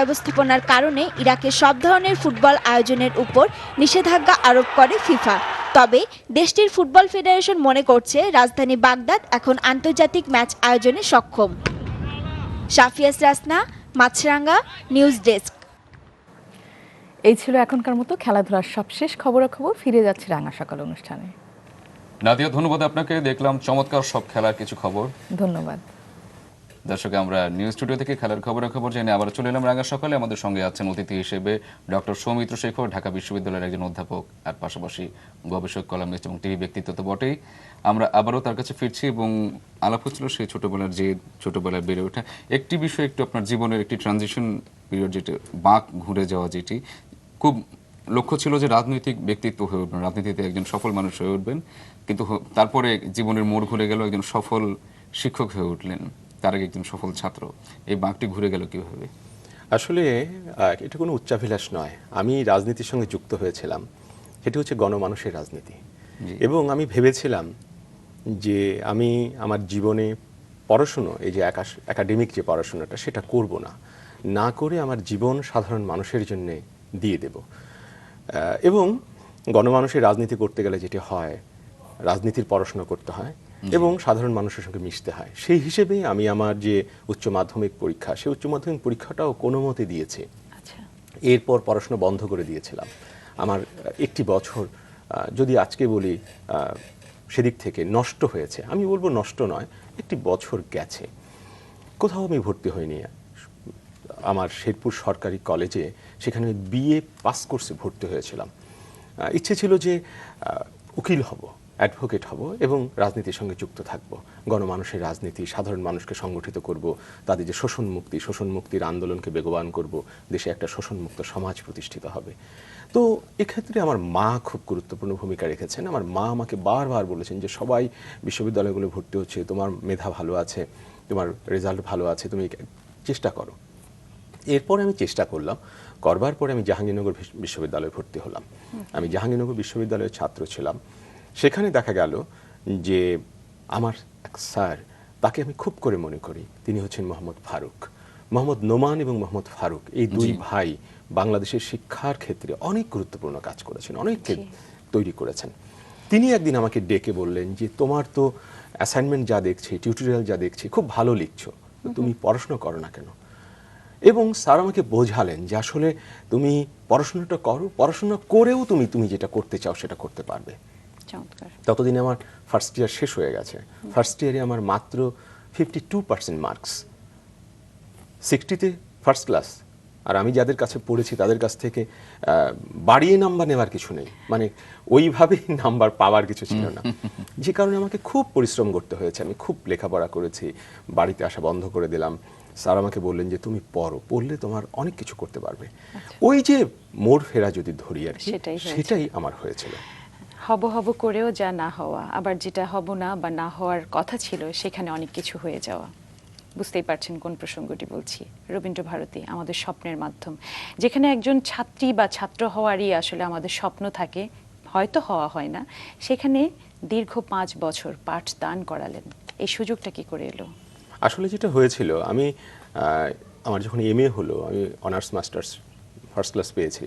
ব্যবস্থাপনার কারণে ইরাকে সব ধরনের ফুটবল আয়োজনের উপর নিষেধাজ্ঞা আরোপ করে ফিফা। তবে দেশটির ফুটবল ফেডারেশন মনে করছে রাজধানী বাগদাদ এখন আন্তর্জাতিক ম্যাচ আয়োজনে সক্ষম। Shafias Rasna Maasranga news desk. এই ছিল এখনকার মতো খেলাধুলার সবশেষ খবরাখবর। ফিরে যাচ্ছে রাঙা সকাল অনুষ্ঠানে। নাদিয়া ধন্যবাদ আপনাকে। দেখলাম চমৎকার সব খেলার কিছু খবর। ধন্যবাদ। দর্শক, আমরা নিউজ স্টুডিও থেকে খেলার খবরের খবর জেনে আবার চলে এলাম রাঙা সকালে। আমাদের সঙ্গে আছেন অতিথি হিসেবে ডক্টর সৌমিত্র শেখর, ঢাকা বিশ্ববিদ্যালয়ের একজন অধ্যাপক আর পাশাপাশি গবেষক কলামিস্ট এবং টিভি ব্যক্তিত্ব তো বটেই। আমরা আবারও তার কাছে ফিরছি এবং আলাপ হচ্ছিল সেই ছোটবেলার যে ছোটবেলায় বেড়ে ওঠা একটি বিষয়, একটু আপনার জীবনের একটি ট্রানজিশন পিরিয়ড যেটি, বাঁক ঘুরে যাওয়া যেটি। খুব লক্ষ্য ছিল যে রাজনৈতিক ব্যক্তিত্ব হয়ে উঠবেন, রাজনীতিতে একজন সফল মানুষ হয়ে উঠবেন। কিন্তু তারপরে জীবনের মোড় ঘুরে গেল, একজন সফল শিক্ষক হয়ে উঠলেন। তার একজন সফল ছাত্র। এই বাঁকটি ঘুরে গেল কীভাবে? আসলে এটা কোনো উচ্চাভিলাষ নয়। আমি রাজনীতির সঙ্গে যুক্ত হয়েছিলাম। সেটি হচ্ছে গণমানুষের রাজনীতি। এবং আমি ভেবেছিলাম যে আমি আমার জীবনে পড়াশুনো এই যে একাডেমিক যে পড়াশোনাটা সেটা করব না। না করে আমার জীবন সাধারণ মানুষের জন্য দিয়ে দেব। এবং গণমানুষের রাজনীতি করতে গেলে যেটি হয় রাজনীতির পড়াশোনা করতে হয় এবং সাধারণ মানুষের সঙ্গে মিশতে হয়। সেই হিসেবেই আমি আমার যে উচ্চ মাধ্যমিক পরীক্ষা সেই উচ্চ মাধ্যমিক পরীক্ষাটাও কোনো মতে দিয়েছি। আচ্ছা। এরপর পড়াশোনা বন্ধ করে দিয়েছিলাম। আমার একটি বছর যদি আজকে বলি সেদিক থেকে নষ্ট হয়েছে। আমি বলব নষ্ট নয় একটি বছর গেছে। কোথাও আমি ভর্তি হইনি। আমার শেরপুর সরকারি কলেজে সেখানে বিএ পাস কোর্সে ভর্তি হয়েছিলাম। ইচ্ছে ছিল যে উকিল হব। অ্যাডভোকেট হব এবং রাজনীতির সঙ্গে যুক্ত থাকব। গণমানুষের রাজনীতি, সাধারণ মানুষকে সংগঠিত করব, তাদের যে শোষণ মুক্তি, শোষণ মুক্তির আন্দোলনকে বেগবান করব, দেশে একটা শোষণ মুক্ত সমাজ প্রতিষ্ঠিত হবে। তো এক্ষেত্রে আমার মা খুব গুরুত্বপূর্ণ ভূমিকা রেখেছেন। আমার মা আমাকে বারবার বলেছেন যে, সবাই বিশ্ববিদ্যালয়গুলো ভর্তি হচ্ছে, তোমার মেধা ভালো আছে, তোমার রেজাল্ট ভালো আছে, তুমি চেষ্টা করো। এরপরে আমি চেষ্টা করলাম, করবার পরে আমি জাহাঙ্গীরনগর বিশ্ববিদ্যালয়ে ভর্তি হলাম। আমি জাহাঙ্গীরনগর বিশ্ববিদ্যালয়ের ছাত্র ছিলাম। সেখানে দেখা গেল যে আমার এক স্যার তাকে আমি খুব করে মনে করি তিনি হচ্ছেন মোহাম্মদ ফারুক। মোহাম্মদ নোমান এবং মোহাম্মদ ফারুক এই দুই ভাই বাংলাদেশের শিক্ষার ক্ষেত্রে অনেক গুরুত্বপূর্ণ কাজ করেছেন অনেককে তৈরি করেছেন। তিনি একদিন আমাকে ডেকে বললেন যে তোমার তো অ্যাসাইনমেন্ট যা দেখছি টিউটোরিয়াল যা দেখছি খুব ভালো লিখছো। তুমি পড়াশোনা করো না কেন? এবং স্যার আমাকে বোঝালেন যে আসলে তুমি পড়াশোনাটা করো পড়াশোনা করেও তুমি তুমি যেটা করতে চাও সেটা করতে পারবে। চমৎকার। ততদিনে আমার ফার্স্ট ইয়ার শেষ হয়ে গেছে। ফার্স্ট ইয়ারে আমার মাত্র ফিফটি টু পার্সেন্ট মার্কস সিক্সটিতে ফার্স্ট ক্লাস আর আমি যাদের কাছে পড়েছি তাদের কাছ থেকে বাড়িয়ে নাম্বার নেওয়ার কিছু নেই। মানে ওইভাবেই নাম্বার পাওয়ার কিছু ছিল না। যে কারণে আমাকে খুব পরিশ্রম করতে হয়েছে। আমি খুব লেখাপড়া করেছি বাড়িতে আসা বন্ধ করে দিলাম। স্যার আমাকে বললেন যে তুমি পড়ো পড়লে তোমার অনেক কিছু করতে পারবে। ওই যে মোড় ফেরা যদি ধরি আর সেটাই আমার হয়েছিল। হব হব করেও যা না হওয়া, আবার যেটা হব না বা না হওয়ার কথা ছিল, সেখানে অনেক কিছু হয়ে যাওয়া। বুঝতেই পারছেন কোন প্রসঙ্গটি বলছি। রবীন্দ্র ভারতী, আমাদের স্বপ্নের মাধ্যম। যেখানে একজন ছাত্রী বা ছাত্র হওয়ারই আসলে আমাদের স্বপ্ন থাকে, হয়তো হওয়া হয় না, সেখানে দীর্ঘ পাঁচ বছর পাঠ দান করালেন। এই সুযোগটা কি করে এলো? আসলে যেটা হয়েছিল, আমি আমার যখন এম হলো, আমি অনার্স, মাস্টার্স, ফার্স্ট ক্লাস পেয়েছি।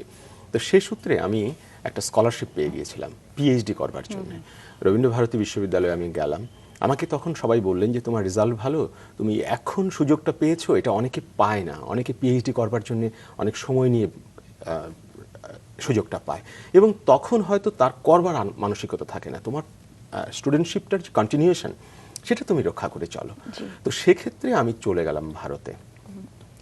তো সেই সূত্রে আমি একটা স্কলারশিপ পেয়ে গিয়েছিলাম পিএইচডি করবার জন্য। রবীন্দ্র ভারতী বিশ্ববিদ্যালয়ে আমি গেলাম। আমাকে তখন সবাই বললেন যে তোমার রেজাল্ট ভালো? তুমি এখন সুযোগটা পেয়েছ? এটা অনেকে পায় না। অনেকে পিএইচডি করবার জন্য অনেক সময় নিয়ে সুযোগটা পায়। এবং তখন হয়তো তার করবার মানসিকতা থাকে না। তোমার স্টুডেন্টশিপটার যে কন্টিনিউশন সেটা তুমি রক্ষা করে চলো। তো সেক্ষেত্রে আমি চলে গেলাম ভারতে।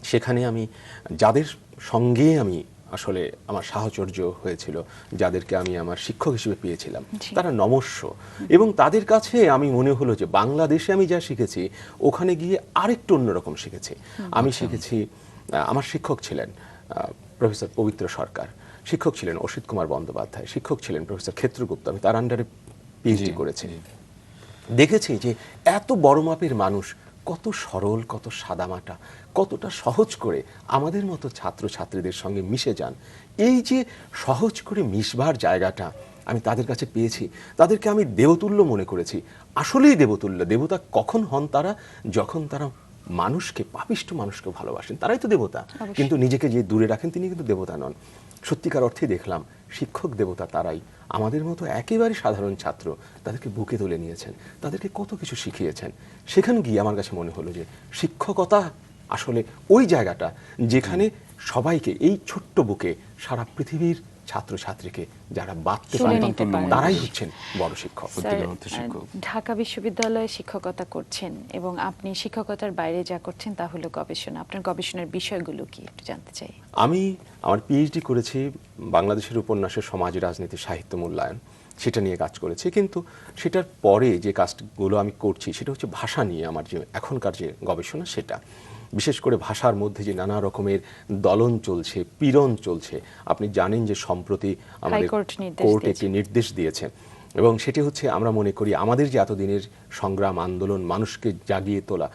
সেখানে আমি যাদের সঙ্গে আমি আসলে আমার সাহচর্য হয়েছিল যাদেরকে আমি আমার শিক্ষক হিসেবে পেয়েছিলাম। তারা নমস্য। এবং তাদের কাছে আমি মনে হলো যে বাংলাদেশে আমি যা শিখেছি ওখানে গিয়ে আরেকটু অন্যরকম শিখেছি। আমি শিখেছি আহ, আমার শিক্ষক ছিলেন আহ, প্রফেসর পবিত্র সরকার। শিক্ষক ছিলেন অসিত কুমার বন্দ্যোপাধ্যায়। শিক্ষক ছিলেন প্রফেসর ক্ষেত্রগুপ্ত আমি তার আন্ডারে পিএইচডি করেছি। দেখেছি যে এত বড় মাপের মানুষ কত সরল কত সাদামাটা কতটা সহজ করে আমাদের মতো ছাত্রছাত্রীদের সঙ্গে মিশে যান। এই যে সহজ করে মিশবার জায়গাটা আমি তাদের কাছে পেয়েছি তাদেরকে আমি দেবতুল্য মনে করেছি। আসলেই দেবতুল্য দেবতা কখন হন তারা? যখন তারা মানুষকে পাপিষ্ট মানুষকে ভালোবাসেন তারাই তো দেবতা। কিন্তু নিজেকে যে দূরে রাখেন তিনি কিন্তু দেবতা নন। সত্যিকার অর্থে দেখলাম শিক্ষক দেবতা তারাই আমাদের মতো একেবারে সাধারণ ছাত্র তাদেরকে বুকে তুলে নিয়েছেন, তাদেরকে কত কিছু শিখিয়েছেন। সেখানে গিয়ে আমার কাছে মনে হলো যে শিক্ষকতা আসলে ওই জায়গাটা যেখানে সবাইকে এই ছোট্ট বুকে সারা পৃথিবীর ছাত্রছাত্রীকে যারা বাঁধতে পারেন তারাই হচ্ছেন বড় শিক্ষক। ঢাকা বিশ্ববিদ্যালয়ে শিক্ষকতা করছেন এবং আপনি শিক্ষকতার বাইরে যা করছেন তা হলো গবেষণা। আপনার গবেষণার বিষয়গুলো কি একটু জানতে চাই? আমি আমার পিএইচডি করেছি বাংলাদেশের উপন্যাসের সমাজ রাজনীতি সাহিত্য মূল্যায়ন। সেটা নিয়ে কাজ করেছি। কিন্তু সেটার পরে যে কাজগুলো আমি করছি সেটা হচ্ছে ভাষা নিয়ে আমার যে এখনকার যে গবেষণা সেটা। বিশেষ করে ভাষার মধ্যে যে নানা রকমের দলন চলছে পীড়ন চলছে আপনি জানেন যে সম্প্রতি আমাদের কোর্ট একটি নির্দেশ দিয়েছে এবং সেটি হচ্ছে আমরা মনে করি আমাদের যে এতদিনের সংগ্রাম আন্দোলন মানুষকে জাগিয়ে তোলা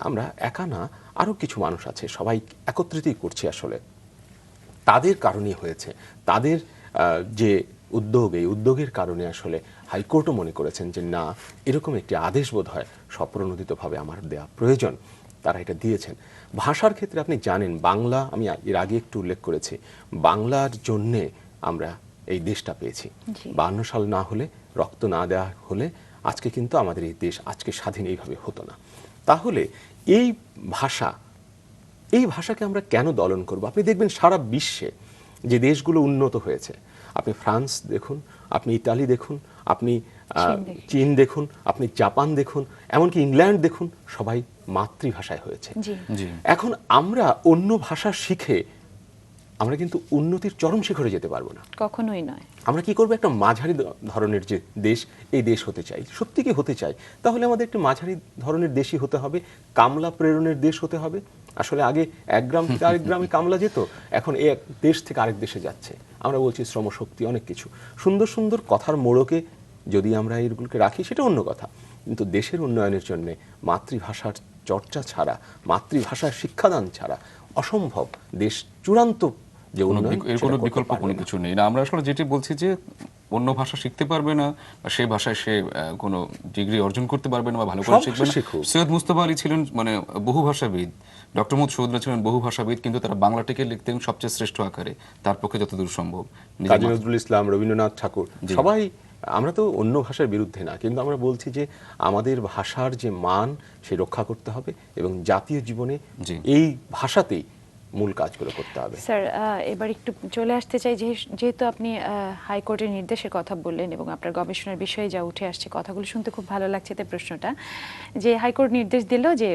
আমরা একা না আরও কিছু মানুষ আছে সবাই একত্রিতই করছি আসলে। তাদের কারণে হয়েছে তাদের আহ, যে উদ্যোগ এই উদ্যোগের কারণে আসলে হাইকোর্টও মনে করেছেন যে না এরকম একটি আদেশ বোধ হয় স্বপ্রণোদিতভাবে আমার দেওয়া প্রয়োজন। তারা এটা দিয়েছেন। ভাষার ক্ষেত্রে আপনি জানেন বাংলা আমি এর আগে একটু উল্লেখ করেছি বাংলার জন্যে আমরা এই দেশটা পেয়েছি। বান্ন সাল না হলে রক্ত না দেওয়া হলে আজকে কিন্তু আমাদের এই দেশ আজকে স্বাধীন এইভাবে হতো না। তাহলে এই ভাষা এই ভাষাকে আমরা কেন দলন করব? আপনি দেখবেন সারা বিশ্বে যে দেশগুলো উন্নত হয়েছে। আপনি ফ্রান্স দেখুন আপনি ইতালি দেখুন আপনি চীন দেখুন। আপনি জাপান দেখুন এমনকি ইংল্যান্ড দেখুন সবাই মাতৃভাষায় হয়েছে। জি। জি। এখন আমরা অন্য ভাষা শিখে আমরা কিন্তু উন্নতির চরম শিখরে যেতে পারব না। কখনোই নয়। আমরা কি করব? একটা মাঝারি ধরনের যে দেশ এই দেশ হতে চাই। সত্যি কি হতে চাই? তাহলে আমাদের একটি মাঝারি ধরনের দেশই হতে হবে। কামলা প্রেরণের দেশ হতে হবে। আসলে আগে এক গ্রাম থেকে আরেক গ্রামে কামলা যেত এখন এই এক দেশ থেকে আরেক দেশে যাচ্ছে। আমরা বলছি শ্রমশক্তি অনেক কিছু। সুন্দর সুন্দর কথার মোড়কে যদি আমরা এইগুলোকে রাখি সেটা অন্য কথা। কিন্তু দেশের উন্নয়নের জন্য মাতৃভাষার চর্চা ছাড়া মাতৃভাষার শিক্ষাদান ছাড়া অসম্ভব। দেশ চূড়ান্ত যে কোনো উন্নয়ন এর কোনো বিকল্প কোনো কিছু নেই। না আমরা আসলে যেটি বলছি যে অন্য ভাষা শিখতে পারবে না বা সেই ভাষায় সে কোনো ডিগ্রি অর্জন করতে পারবে না বা ভালো করে শিখবে না। সৈয়দ মুস্তফা আলী ছিলেন মানে বহু ভাষাবিদ। ডক্টর মোহাম্মদ সৌদরা ছিলেন বহু ভাষাবিদ কিন্তু তারা বাংলাটিকে লিখতেন সবচেয়ে শ্রেষ্ঠ আকারে। তার পক্ষে যতদূর সম্ভব। কাজী নজরুল ইসলাম রবীন্দ্রনাথ ঠাকুর সবাই আমরা তো অন্য ভাষার বিরুদ্ধে না কিন্তু আমরা বলছি যে আমাদের ভাষার যে মান সে রক্ষা করতে হবে এবং জাতীয় জীবনে। এই ভাষাতেই মূল কাজগুলো করতে হবে। স্যার এবার একটু চলে আসতে চাই যেহেতু আপনি হাইকোর্টের নির্দেশের কথা বললেন এবং আপনার গবেষণার বিষয়ে যা উঠে আসছে, কথাগুলো শুনতে খুব ভালো লাগছে তাই প্রশ্নটা। যে হাইকোর্ট নির্দেশ দিল যে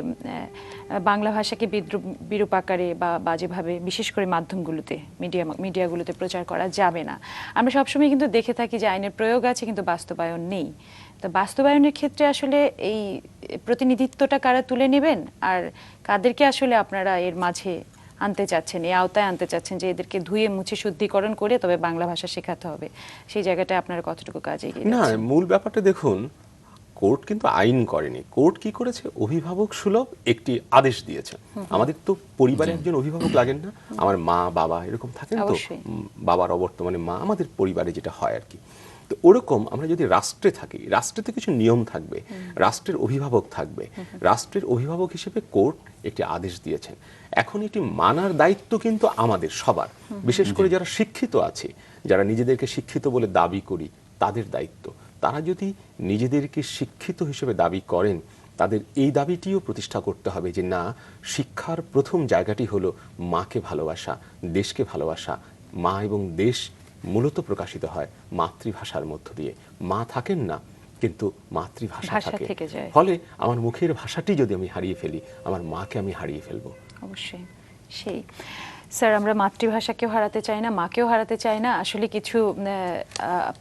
বাংলা ভাষাকে বিদ্রুপ, বিরূপ আকারে বা বাজেভাবে বিশেষ করে মাধ্যমগুলোতে, মিডিয়া, মিডিয়াগুলোতে প্রচার করা যাবে না। আমরা সবসময় কিন্তু দেখে থাকি যে আইনের প্রয়োগ আছে কিন্তু বাস্তবায়ন নেই। তো বাস্তবায়নের ক্ষেত্রে আসলে এই প্রতিনিধিত্বটা কারা তুলে নেবেন? আর কাদেরকে আসলে আপনারা এর মাঝে আনতে চাচ্ছেন এই আওতায় আনতে চাচ্ছেন যে এদেরকে ধুয়ে মুছে শুদ্ধিকরণ করে তবে বাংলা ভাষা শেখাতে হবে। সেই জায়গাটায় আপনার কতটুকু কাজে না মূল ব্যাপারটা দেখুন কোর্ট কিন্তু আইন করেনি। কোর্ট কি করেছে? অভিভাবক সুলভ একটি আদেশ দিয়েছে। আমাদের তো পরিবারে একজন অভিভাবক লাগেন না। আমার মা বাবা এরকম থাকেন তো। অবশ্যই। বাবার অবর্তমানে মা আমাদের পরিবারে যেটা হয় আর কি। তো ওরকম আমরা যদি রাষ্ট্রে থাকি রাষ্ট্রে তো কিছু নিয়ম থাকবে রাষ্ট্রের অভিভাবক থাকবে রাষ্ট্রের অভিভাবক হিসেবে কোর্ট একটি আদেশ দিয়েছেন। এখন এটি মানার দায়িত্ব কিন্তু আমাদের সবার বিশেষ করে যারা শিক্ষিত আছে যারা নিজেদেরকে শিক্ষিত বলে দাবি করি তাদের দায়িত্ব। তারা যদি নিজেদেরকে শিক্ষিত হিসেবে দাবি করেন তাদের এই দাবিটিও প্রতিষ্ঠা করতে হবে যে না শিক্ষার প্রথম জায়গাটি হলো মাকে ভালোবাসা দেশকে ভালোবাসা মা এবং দেশ মূলত প্রকাশিত হয় মাতৃভাষার মধ্য দিয়ে। মা থাকেন না কিন্তু মাতৃভাষা থাকে। ফলে আমার মুখের ভাষাটি যদি আমি হারিয়ে ফেলি আমার মাকে আমি হারিয়ে ফেলব। অবশ্যই সেই। স্যার আমরা মাতৃভাষাকেও হারাতে চাই না মাকেও হারাতে চাই না। আসলে কিছু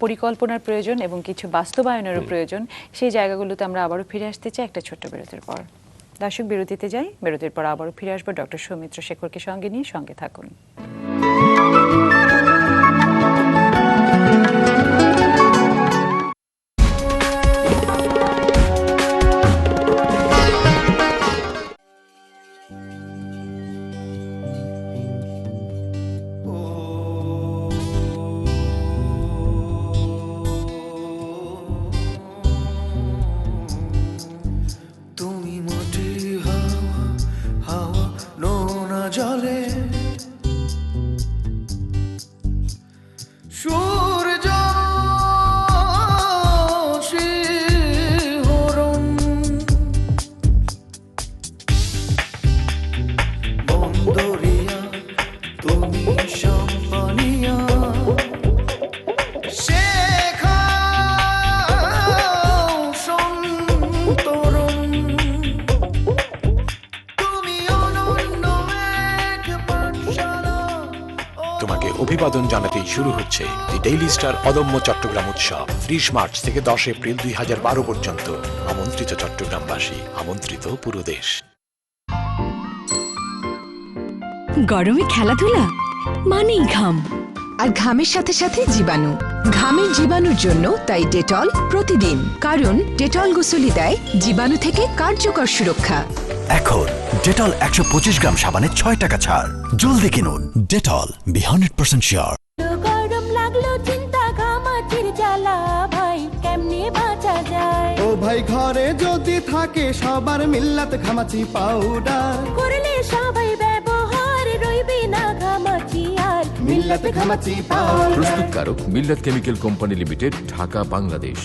পরিকল্পনার প্রয়োজন এবং কিছু বাস্তবায়নেরও প্রয়োজন। সেই জায়গাগুলোতে আমরা আবারও ফিরে আসতে চাই একটা ছোট্ট বিরতির পর। দর্শক বিরতিতে যাই। বিরতির পর আবারও ফিরে আসব ডক্টর সৌমিত্র শেখরকে সঙ্গে নিয়ে সঙ্গে থাকুন। অভিবাদন জানাতেই শুরু হচ্ছে দি ডেইলি স্টার অদম্য চট্টগ্রাম উৎসব। ত্রিশ মার্চ থেকে দশ এপ্রিল দুই হাজার বারো পর্যন্ত। আমন্ত্রিত চট্টগ্রামবাসী আমন্ত্রিত পুরো দেশ। গরমে খেলাধুলা? মানেই ঘাম। আর ঘামের সাথে সাথে জীবাণু। ঘামের জীবাণুর জন্য তাই ডেটল প্রতিদিন। কারণ ডেটল গোসলি দেয় জীবাণু থেকে কার্যকর সুরক্ষা। এখন ডেটল একশো পঁচিশ গ্রাম সাবানে ছয় টাকা ছাড়। জলদি কিনুন Dettol be hundred percent sure গরম লাগল চিন্তা ঘামাচির জ্বালা ভাই কেমনে বাঁচা যায়? ও ভাই ঘরে যদি থাকে সবার মিল্লাত ঘামাচি পাউডার করলে সবাই ব্যবহার রইবে না ঘামাচি আর। মিল্লাত ঘামাচি পাউডার প্রস্তুতকারক Millat chemical company limited Dhaka Bangladesh.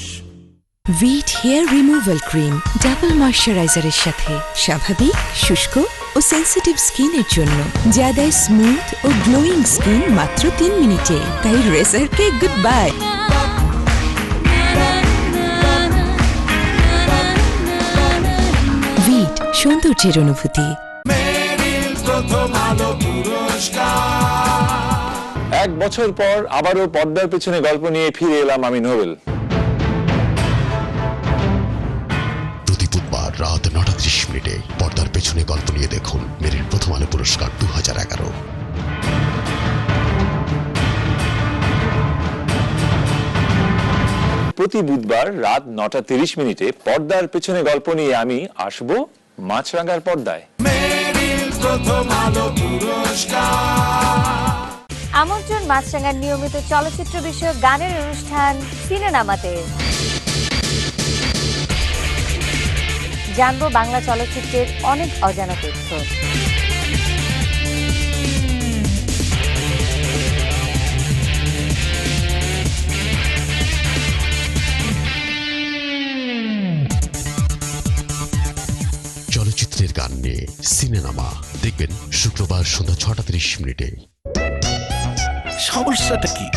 Wheat hair removal cream double ময়শ্চারাইজারের সাথে। স্বাভাবিক, শুষ্ক ও সেন্সিটিভ স্কিনের জন্য। যা দেয় স্মুথ ও গ্লোয়িং স্কিন মাত্র তিন মিনিটে। তাই রেজারকে গুড বাই ভিট সৌন্দর্যের অনুভূতি। এক বছর পর আবারও পর্দার পেছনে গল্প নিয়ে ফিরে এলাম আমি নোবেল। রাত নটা ত্রিশ মিনিটে পর্দার পেছনে গল্প নিয়ে দেখুন মেরিল প্রথম আলো পুরস্কার দু হাজার এগারো। প্রতি বুধবার রাত নটা তিরিশ মিনিটে পর্দার পেছনে গল্প নিয়ে আমি আসব মাছরাঙ্গার পর্দায়। আমন্ত্রণ মাছরাঙার নিয়মিত চলচ্চিত্র বিষয়ক গানের অনুষ্ঠান সিনেমাতে। জানব বাংলা চলচ্চিত্রের অনেক অজানা তথ্য। চলচ্চিত্রের গান নিয়ে সিনেমা দেখবেন শুক্রবার সন্ধ্যা ছটা ত্রিশ মিনিটে। সমস্যাটা কি?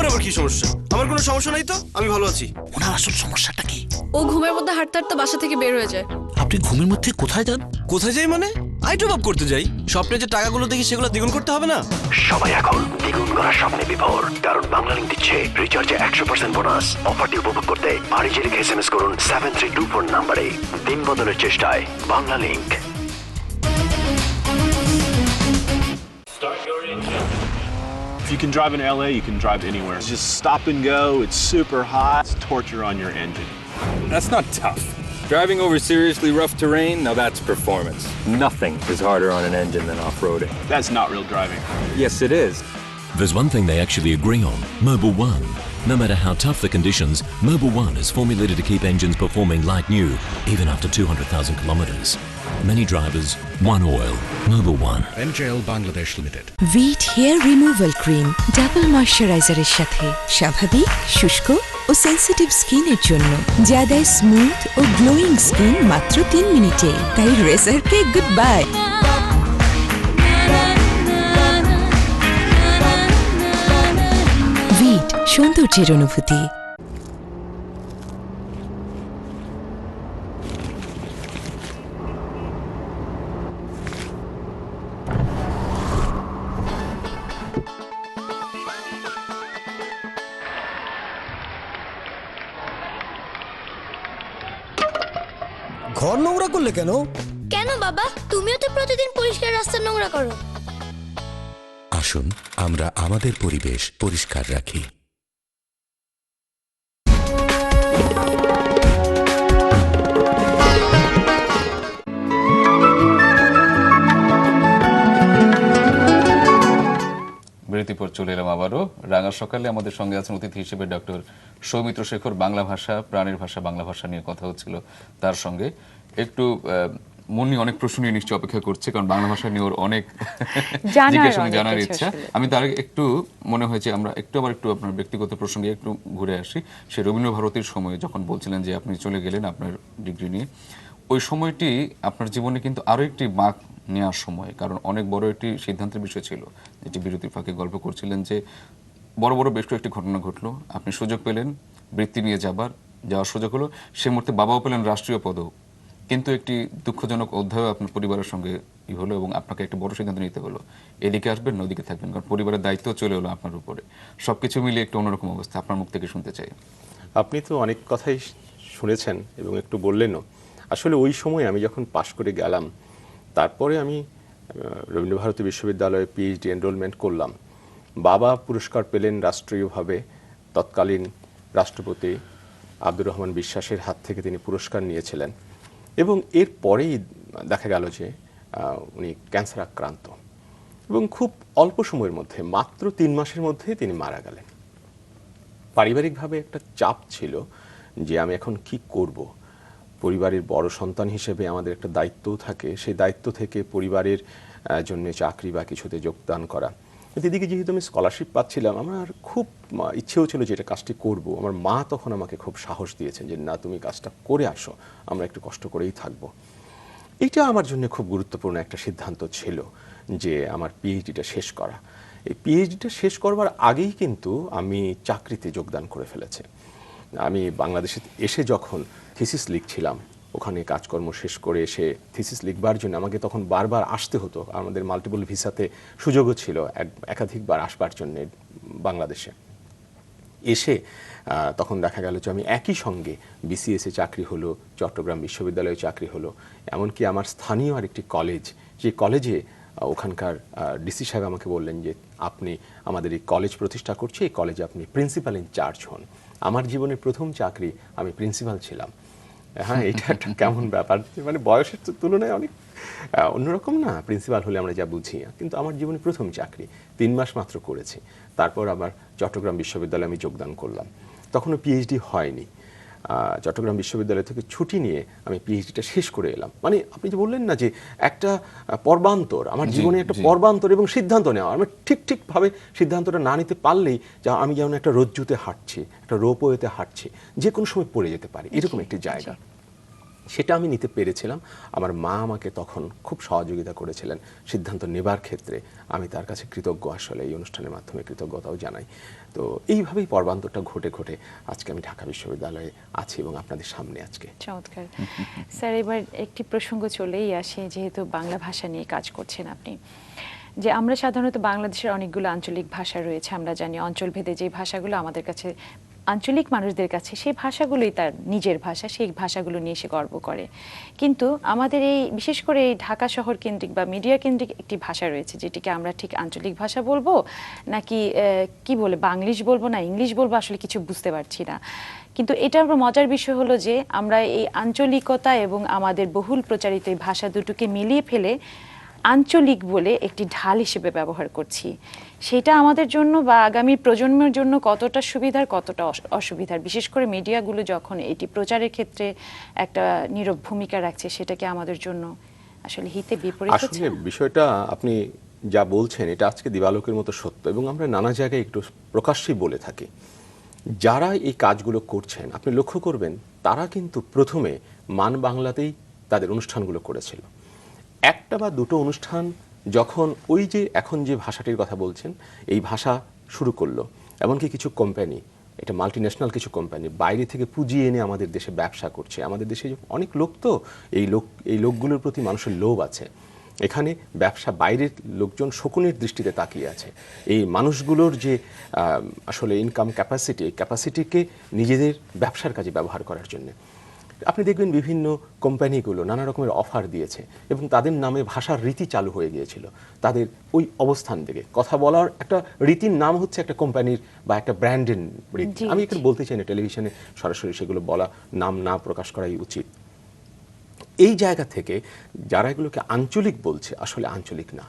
আমার আবার কি সমস্যা? আমার কোনো সমস্যা নাই তো? আমি ভালো আছি। ওনার আসল সমস্যাটা কি? ও ঘুমের মধ্যে হাঁটতে হাঁটতে বাসা থেকে বের হয়ে যায়। আপনি ঘুমের মধ্যে কোথায় যান? কোথায় যাই মানে? আইটো বাপ করতে যাই। স্বপ্নে যে টাকাগুলো দেখি সেগুলো দ্বিগুণ করতে হবে না? সবাই এখন দ্বিগুণ করার স্বপ্নে বিভোর কারণ বাংলা লিঙ্ক দিচ্ছে রিচার্জে একশো পার্সেন্ট বোনাস অফারটি উপভোগ করতে বাড়িতে লিখে এস এম এস করুন সেভেন থ্রি টু ফোর নাম্বারে দিন বদলের চেষ্টায় Bangla If you can drive in LA, you can drive anywhere. It's Just stop and go. It's super hot. It's torture on your engine. That's not tough. Driving over seriously rough terrain, now that's performance. Nothing is harder on an engine than off-roading. That's not real driving. Yes, it is. There's one thing they actually agree on Mobile One. No matter how tough the conditions, Mobile One is formulated to keep engines performing like new, even after 200,000 kilometers. Many drivers, one oil. Mobile One. Angel Bangladesh limited Veet hair removal cream double ময়শ্চারাইজারের সাথে স্বাভাবিক শুষ্ক ও sensitive স্কিনের জন্য যা দেয় smooth ও glowing skin মাত্র তিন মিনিটে তাই রেজারকে গুড বাই সৌন্দর্যের অনুভূতি। ঘর নোংরা করলে কেন? কেন বাবা? তুমিও তো প্রতিদিন পরিষ্কার রাস্তা নোংরা করো। আসুন আমরা আমাদের পরিবেশ পরিষ্কার রাখি। বিরতি পর চলে এলাম আবারও। রাঙা সকালে আমাদের সঙ্গে আছেন অতিথি হিসেবে ডক্টর সৌমিত্র শেখর বাংলা ভাষা প্রাণের ভাষা বাংলা ভাষা নিয়ে কথা হচ্ছিল তার সঙ্গে। একটু মনি অনেক প্রশ্ন নিয়ে নিশ্চয়ই অপেক্ষা করছে কারণ বাংলা ভাষা নিয়ে ওর অনেক জানার জিজ্ঞাসা জানার ইচ্ছা। আমি তার একটু মনে হয়েছে আমরা একটু আবার একটু আপনার ব্যক্তিগত প্রসঙ্গে একটু ঘুরে আসি। সে রবীন্দ্র ভারতীর সময়ে যখন বলছিলেন যে আপনি চলে গেলেন আপনার ডিগ্রি নিয়ে ওই সময়টি আপনার জীবনে কিন্তু আরও একটি বাঁক নেওয়ার সময়, কারণ অনেক বড় একটি সিদ্ধান্তের বিষয় ছিল। যেটি বিরতির ফাঁকে গল্প করছিলেন যে, বড় বড় বেশ কয়েকটি ঘটনা ঘটলো। আপনি সুযোগ পেলেন, বৃত্তি নিয়ে যাবার, যাওয়ার সুযোগ হলো। সে মুহূর্তে বাবাও পেলেন রাষ্ট্রীয় পদক। কিন্তু একটি দুঃখজনক অধ্যায় আপনার পরিবারের সঙ্গে ই হলো এবং আপনাকে একটা বড় সিদ্ধান্ত নিতে হলো। এদিকে আসবেন না ওদিকে থাকবেন, কারণ পরিবারের দায়িত্ব চলে এলো আপনার উপরে। সব কিছু মিলিয়ে একটু অন্যরকম অবস্থা, আপনার মুখ থেকে শুনতে চাই। আপনি তো অনেক কথাই শুনেছেন এবং একটু বললেনও। আসলে ওই সময় আমি যখন পাশ করে গেলাম, তারপরে আমি রবীন্দ্রভারতী বিশ্ববিদ্যালয়ে পিএইচডি এনরোলমেন্ট করলাম। বাবা পুরস্কার পেলেন রাষ্ট্রীয়ভাবে। তৎকালীন রাষ্ট্রপতি আব্দুর রহমান বিশ্বাসের হাত থেকে তিনি পুরস্কার নিয়েছিলেন। এবং এর পরেই দেখা গেল যে উনি ক্যান্সার আক্রান্ত এবং খুব অল্প সময়ের মধ্যে, মাত্র তিন মাসের মধ্যে তিনি মারা গেলেন। পারিবারিকভাবে একটা চাপ ছিল যে, আমি এখন কি করব? পরিবারের বড় সন্তান হিসেবে আমাদের একটা দায়িত্বও থাকে। সেই দায়িত্ব থেকে পরিবারের জন্য চাকরি বা কিছুতে যোগদান করা। এদিকে যেহেতু আমি স্কলারশিপ পাচ্ছিলাম, আমার খুব ইচ্ছেও ছিল যে এটা কাজটি করব। আমার মা তখন আমাকে খুব সাহস দিয়েছেন যে, না, তুমি কাজটা করে আসো, আমরা একটু কষ্ট করেই থাকব। এটা আমার জন্য খুব গুরুত্বপূর্ণ একটা সিদ্ধান্ত ছিল যে, আমার পিএইচডিটা শেষ করা। এই পিএইচডিটা শেষ করবার আগেই কিন্তু আমি চাকরিতে যোগদান করে ফেলেছি। আমি বাংলাদেশে এসে যখন থিসিস লিখছিলাম। ওখানে কাজকর্ম শেষ করে এসে থিসিস লিখবার জন্য আমাকে তখন বারবার আসতে হতো। আমাদের মাল্টিপল ভিসাতে সুযোগও ছিল এক- একাধিকবার আসবার জন্য বাংলাদেশে। এসে তখন দেখা গেল যে আমি একই সঙ্গে বিসিএসে চাকরি হলো, চট্টগ্রাম বিশ্ববিদ্যালয়ে চাকরি হলো, এমনকি আমার স্থানীয় আরেকটি কলেজ যে কলেজে ওখানকার ডিসি সাহেব আমাকে বললেন যে, আপনি আমাদের এই কলেজ প্রতিষ্ঠা করছি, এই কলেজে আপনি প্রিন্সিপাল ইনচার্জ হন। আমার জীবনের প্রথম চাকরি আমি প্রিন্সিপাল ছিলাম। হ্যাঁ এটা একটা কেমন ব্যাপার? মানে বয়সের তুলনায় অনেক অন্যরকম না? প্রিন্সিপাল হলে আমরা যা বুঝি। কিন্তু আমার জীবনে প্রথম চাকরি, তিন মাস মাত্র করেছি। তারপর আবার চট্টগ্রাম বিশ্ববিদ্যালয়ে আমি যোগদান করলাম। তখনও পিএইচডি হয়নি। চট্টগ্রাম বিশ্ববিদ্যালয় থেকে ছুটি নিয়ে আমি পিএইচডিটা শেষ করে এলাম। মানে আপনি যে বললেন না যে একটা পর্বান্তর আমার জীবনে একটা পর্বান্তর এবং সিদ্ধান্ত নেওয়া আমি ঠিক ঠিকভাবে সিদ্ধান্তটা না নিতে পারলেই যা আমি যেমন একটা রজ্জুতে হাঁটছি একটা রোপওয়েতে হাঁটছি যে কোনো সময় পড়ে যেতে পারি এরকম একটি জায়গা। সেটা আমি নিতে পেরেছিলাম। আমার মা আমাকে তখন খুব সহযোগিতা করেছিলেন সিদ্ধান্ত নেবার ক্ষেত্রে। আমি তার কাছে কৃতজ্ঞ আসলে এই অনুষ্ঠানের মাধ্যমে কৃতজ্ঞতাও জানাই। তো এইভাবেই পর্বান্তরটা ঘটে ঘটে আজকে আমি ঢাকা বিশ্ববিদ্যালয়ে আছি এবং আপনাদের সামনে আজকে। চমৎকার। স্যার, এবার একটি প্রসঙ্গ চলেই আসে, যেহেতু বাংলা ভাষা নিয়ে কাজ করছেন আপনি। যে আমরা সাধারণত বাংলাদেশের অনেকগুলো আঞ্চলিক ভাষা রয়েছে, আমরা জানি অঞ্চলভেদে যে ভাষাগুলো আমাদের কাছে আঞ্চলিক মানুষদের কাছে সেই ভাষাগুলোই তার নিজের ভাষা, সেই ভাষাগুলো নিয়ে সে গর্ব করে। কিন্তু আমাদের এই, বিশেষ করে এই ঢাকা শহর কেন্দ্রিক বা মিডিয়া কেন্দ্রিক একটি ভাষা রয়েছে, যেটিকে আমরা ঠিক আঞ্চলিক ভাষা বলব, নাকি কি বলে, বাংলিশ বলব না, ইংলিশ বলব, আসলে কিছু বুঝতে পারছি না। কিন্তু এটা আমরা মজার বিষয় হলো যে, আমরা এই আঞ্চলিকতা এবং আমাদের বহুল প্রচারিত এই ভাষা দুটোকে মিলিয়ে ফেলে আঞ্চলিক বলে একটি ঢাল হিসেবে ব্যবহার করছি। সেটা আমাদের জন্য বা আগামী প্রজন্মের জন্য কতটা সুবিধার, কতটা অসুবিধার? বিশেষ করে মিডিয়াগুলো যখন এটি প্রচারের ক্ষেত্রে একটা নীরব ভূমিকা রাখছে, সেটাকে আমাদের জন্য আসলে হিতে বিপরীত আসলে বিষয়টা আপনি যা বলছেন, এটা আজকে দিবালোকের মতো সত্য এবং আমরা নানা জায়গায় একটু প্রকাশ্যেই বলে থাকি। যারা এই কাজগুলো করছেন, আপনি লক্ষ্য করবেন, তারা কিন্তু প্রথমে মান বাংলাতেই তাদের অনুষ্ঠানগুলো করেছিল। একটা বা দুটো অনুষ্ঠান যখন ওই যে এখন যে ভাষাটির কথা বলছেন, এই ভাষা শুরু করল, এমনকি কিছু কোম্পানি এটা মাল্টিন্যাশনাল কিছু কোম্পানি বাইরে থেকে পুঁজি এনে আমাদের দেশে ব্যবসা করছে। আমাদের দেশে অনেক লোক তো, এই লোক, এই লোকগুলোর প্রতি মানুষের লোভ আছে। এখানে ব্যবসা বাইরের লোকজন শকুনের দৃষ্টিতে তাকিয়ে আছে। এই মানুষগুলোর যে আসলে ইনকাম ক্যাপাসিটি ক্যাপাসিটিকে নিজেদের ব্যবসার কাজে ব্যবহার করার জন্য। আপনি দেখবেন বিভিন্ন কোম্পানিগুলো নানা রকমের অফার দিয়েছে এবং তাদের নামে ভাষার রীতি চালু হয়ে গিয়েছিল। তাদের ওই অবস্থান থেকে কথা বলার একটা রীতির নাম হচ্ছে একটা কোম্পানির বা একটা ব্র্যান্ডের রীতি। আমি এখানে বলতে চাই না টেলিভিশনে সরাসরি সেগুলো বলা নাম না প্রকাশ করাই উচিত। এই জায়গা থেকে যারা এগুলোকে আঞ্চলিক বলছে আসলে আঞ্চলিক না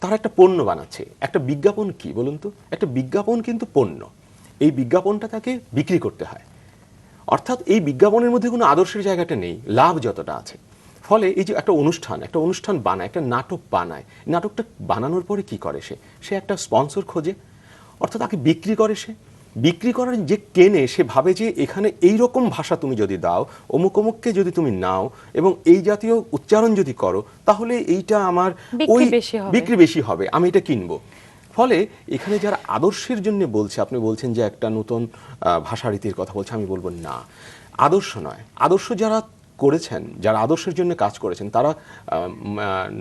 তারা একটা পণ্য বানাচ্ছে। একটা বিজ্ঞাপন কি বলুন তো? একটা বিজ্ঞাপন কিন্তু পণ্য। এই বিজ্ঞাপনটা তাকে বিক্রি করতে হয়। অর্থাৎ এই বিজ্ঞাপনের মধ্যে কোনো আদর্শের জায়গাটা নেই লাভ যতটা আছে। ফলে এই যে একটা অনুষ্ঠান একটা অনুষ্ঠান বানায় একটা নাটক বানায় নাটকটা বানানোর পরে কি করে সে? সে একটা স্পন্সর খোঁজে অর্থাৎ তাকে বিক্রি করে সে। বিক্রি করার যে কেনে সে ভাবে যে এখানে এই রকম ভাষা তুমি যদি দাও অমুক অমুককে যদি তুমি নাও এবং এই জাতীয় উচ্চারণ যদি করো তাহলে এইটা আমার ওই বিক্রি বেশি হবে আমি এটা কিনবো। ফলে এখানে যারা আদর্শের জন্য বলছে আপনি বলছেন যে একটা নতুন ভাষারীতির কথা বলছে আমি বলব না। আদর্শ নয়। আদর্শ যারা করেছেন যারা আদর্শের জন্য কাজ করেছেন তারা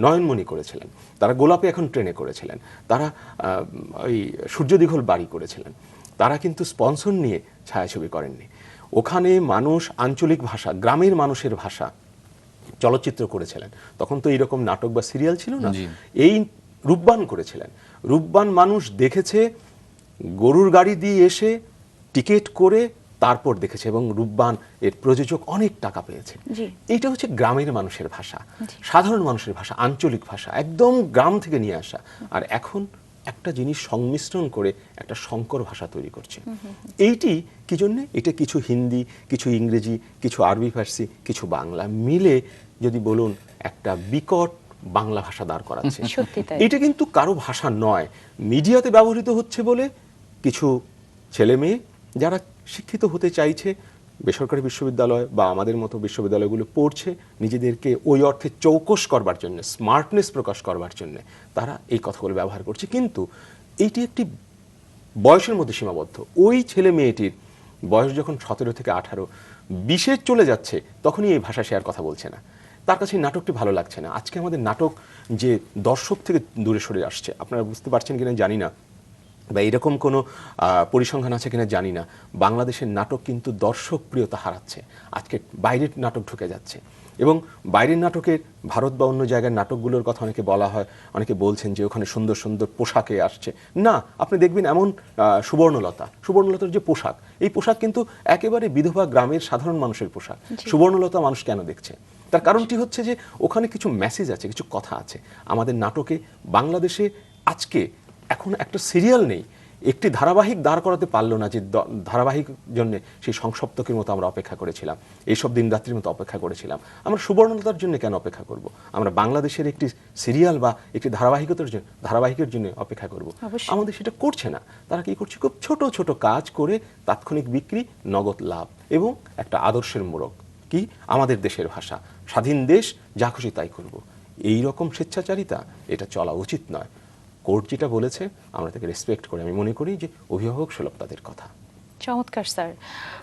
নয়নমণি করেছিলেন। তারা গোলাপে এখন ট্রেনে করেছিলেন। তারা ওই সূর্য দীঘল বাড়ি করেছিলেন। তারা কিন্তু স্পন্সর নিয়ে ছায়াছবি করেননি। ওখানে মানুষ আঞ্চলিক ভাষা গ্রামের মানুষের ভাষা চলচ্চিত্র করেছিলেন। তখন তো এইরকম নাটক বা সিরিয়াল ছিল না? এই রূপবান করেছিলেন। রূপবান মানুষ দেখেছে গরুর গাড়ি দিয়ে এসে টিকিট করে তারপর দেখেছে এবং রূপবান এর প্রযোজক অনেক টাকা পেয়েছে। জি। এইটা হচ্ছে গ্রামের মানুষের ভাষা সাধারণ মানুষের ভাষা আঞ্চলিক ভাষা একদম গ্রাম থেকে নিয়ে আসা। আর এখন একটা জিনিস সংমিশ্রণ করে একটা সংকর ভাষা তৈরি করছে। এইটি কি জন্যে? এটা কিছু হিন্দি কিছু ইংরেজি কিছু আরবি ফার্সি কিছু বাংলা মিলে যদি বলুন একটা বিকট বাংলা ভাষা দাঁড় করাচ্ছে। এটা কিন্তু কারও ভাষা নয়। মিডিয়াতে ব্যবহৃত হচ্ছে বলে কিছু ছেলে মেয়ে যারা শিক্ষিত হতে চাইছে বেসরকারি বিশ্ববিদ্যালয় বা আমাদের মতো বিশ্ববিদ্যালয়গুলো পড়ছে নিজেদেরকে ওই অর্থে চৌকস করবার জন্য স্মার্টনেস প্রকাশ করবার জন্য তারা এই কথাগুলো ব্যবহার করছে। কিন্তু এইটি একটি বয়সের মধ্যে সীমাবদ্ধ। ওই ছেলে মেয়েটির বয়স যখন সতেরো থেকে আঠারো বিশে চলে যাচ্ছে তখনই এই ভাষা সে আর কথা বলছে না। তার কাছে নাটকটি ভালো লাগছে না। আজকে আমাদের নাটক যে দর্শক থেকে দূরে সরে আসছে আপনারা বুঝতে পারছেন কিনা জানি না বা এরকম কোনো পরিসংখ্যান আছে কিনা জানি না। বাংলাদেশের নাটক কিন্তু দর্শক প্রিয়তা হারাচ্ছে। আজকে বাইরের নাটক ঢুকে যাচ্ছে। এবং বাইরের নাটকের ভারত বা অন্য জায়গার নাটকগুলোর কথা অনেকে বলা হয় অনেকে বলছেন যে ওখানে সুন্দর সুন্দর পোশাকে আসছে। না আপনি দেখবেন এমন সুবর্ণলতা সুবর্ণলতার যে পোশাক এই পোশাক কিন্তু একেবারে বিধবা গ্রামের সাধারণ মানুষের পোশাক। সুবর্ণলতা মানুষ কেন দেখছে? তার কারণটি হচ্ছে যে ওখানে কিছু মেসেজ আছে কিছু কথা আছে। আমাদের নাটকে বাংলাদেশে আজকে এখন একটা সিরিয়াল নেই। একটি ধারাবাহিক দাঁড় করাতে পারল না যে ধারাবাহিক জন্য সেই সংসপ্তকের মতো আমরা অপেক্ষা করেছিলাম। এইসব দিন রাত্রির মতো অপেক্ষা করেছিলাম। আমরা সুবর্ণতার জন্য কেন অপেক্ষা করব? আমরা বাংলাদেশের একটি সিরিয়াল বা একটি ধারাবাহিকতার জন্য ধারাবাহিকের জন্য অপেক্ষা করব। আমাদের সেটা করছে না। তারা কি করছে? খুব ছোট ছোট কাজ করে তাৎক্ষণিক বিক্রি নগদ লাভ এবং একটা আদর্শের মোড়ক। কি? আমাদের দেশের ভাষা। স্বাধীন দেশ যা খুশি তাই করব। এই রকম স্বেচ্ছাচারিতা এটা চলা উচিত নয়। কোর্ট যেটা বলেছে আমরা তাকে রেসপেক্ট করি। আমি মনে করি যে অভিভাবক সুলভ তাদের কথা। চমৎকার স্যার।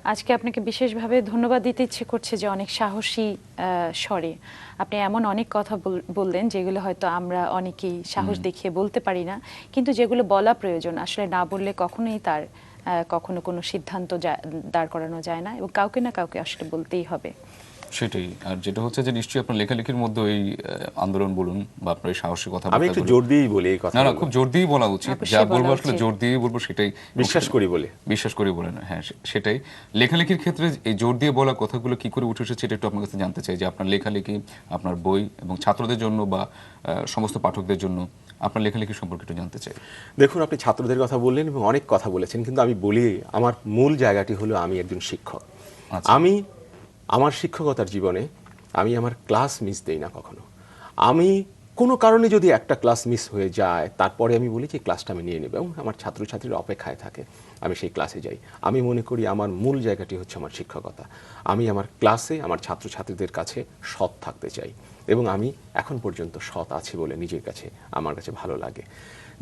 আজকে আপনাকে বিশেষভাবে ধন্যবাদ দিতে ইচ্ছে করছে যে অনেক সাহসী স্বরে। আপনি এমন অনেক কথা বল- বললেন যেগুলো হয়তো আমরা অনেকেই সাহস দেখিয়ে বলতে পারি না। কিন্তু যেগুলো বলা প্রয়োজন আসলে না বললে কখনোই তার কখনো কোনো সিদ্ধান্ত দাঁড় করানো যায় না এবং কাউকে না কাউকে আসলে বলতেই হবে। সেটাই। আর যেটা হচ্ছে যে নিশ্চয়ই আপনার লেখালেখির মধ্যে এই আন্দোলন বলুন বা আপনার এই সাহসী কথা আমি একটু জোর দিয়েই বলি এই কথা না না খুব জোর দিয়েই বলা উচিত। যা বলব আসলে জোর দিয়ে বলব সেটাই। বিশ্বাস করি বলে। বিশ্বাস করি বলে না হ্যাঁ সেটাই। লেখালেখির ক্ষেত্রে এই জোর দিয়ে বলা কথাগুলো কি করে উঠে এসেছে এটা একটু আপনার কাছে জানতে চাই যে আপনার লেখালেখি আপনার বই এবং ছাত্রদের জন্য বা আহ, সমস্ত পাঠকদের জন্য আপনার লেখালেখি সম্পর্কে একটু জানতে চাই। দেখুন আপনি ছাত্রদের কথা বললেন এবং অনেক কথা বলেছেন কিন্তু আমি বলি আমার মূল জায়গাটি হলো আমি একজন শিক্ষক। আচ্ছা। আমি আমার শিক্ষকতার জীবনে আমি আমার ক্লাস মিস দেই না কখনো। আমি কোনো কারণে যদি একটা ক্লাস মিস হয়ে যায় তারপরে আমি বলি যে ক্লাসটা আমি নিয়ে নেব। এবং আমার ছাত্রছাত্রীর অপেক্ষায় থাকে আমি সেই ক্লাসে যাই। আমি মনে করি আমার মূল জায়গাটি হচ্ছে আমার শিক্ষকতা। আমি আমার ক্লাসে আমার ছাত্রছাত্রীদের কাছে সৎ থাকতে চাই। এবং আমি এখন পর্যন্ত সৎ আছি বলে নিজের কাছে আমার কাছে ভালো লাগে।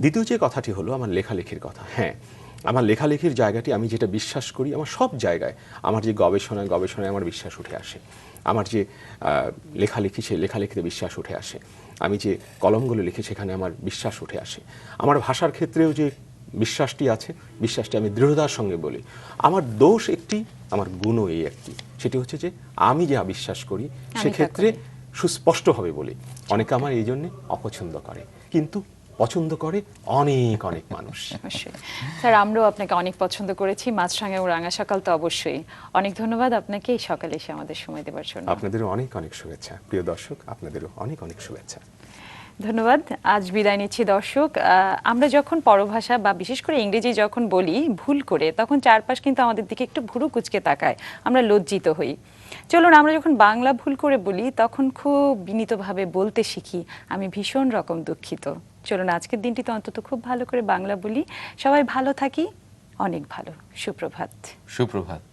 দ্বিতীয় যে কথাটি হলো আমার লেখালেখির কথা। হ্যাঁ আমার লেখালেখির জায়গাটি আমি যেটা বিশ্বাস করি আমার সব জায়গায় আমার যে গবেষণায় গবেষণায় আমার বিশ্বাস উঠে আসে। আমার যে লেখালেখি সেই লেখালেখিতে বিশ্বাস উঠে আসে। আমি যে কলমগুলো লিখি সেখানে আমার বিশ্বাস উঠে আসে। আমার ভাষার ক্ষেত্রেও যে বিশ্বাসটি আছে বিশ্বাসটি আমি দৃঢ়তার সঙ্গে বলি। আমার দোষ একটি আমার গুণও এই একটি। সেটি হচ্ছে যে আমি যা বিশ্বাস করি সেক্ষেত্রে। সুস্পষ্টভাবে বলি। অনেকে আমার এই জন্যে অপছন্দ করে। কিন্তু পছন্দ করে অনেক অনেক মানুষ। স্যার আমরাও আপনাকে অনেক পছন্দ করেছি। মাছরাঙা ও রাঙা সকাল তো অবশ্যই। অনেক ধন্যবাদ আপনাকে এই সকালে এসে আমাদের সময় দেওয়ার জন্য। আপনাদেরও অনেক অনেক শুভেচ্ছা। প্রিয় দর্শক আপনাদেরও অনেক অনেক শুভেচ্ছা। ধন্যবাদ। আজ বিদায় নিচ্ছি দর্শক। আমরা যখন পরভাষা বা বিশেষ করে ইংরেজি যখন বলি ভুল করে, তখন চারপাশ কিন্তু আমাদের দিকে একটু ভুরু কুচকে তাকায়। আমরা লজ্জিত হই। চলুন, আমরা যখন বাংলা ভুল করে বলি, তখন খুব বিনীতভাবে বলতে শিখি। আমি ভীষণ রকম দুঃখিত। চলুন, আজকের দিনটি তো অন্তত খুব ভালো করে বাংলা বলি। সবাই ভালো থাকি। অনেক ভালো। সুপ্রভাত। সুপ্রভাত।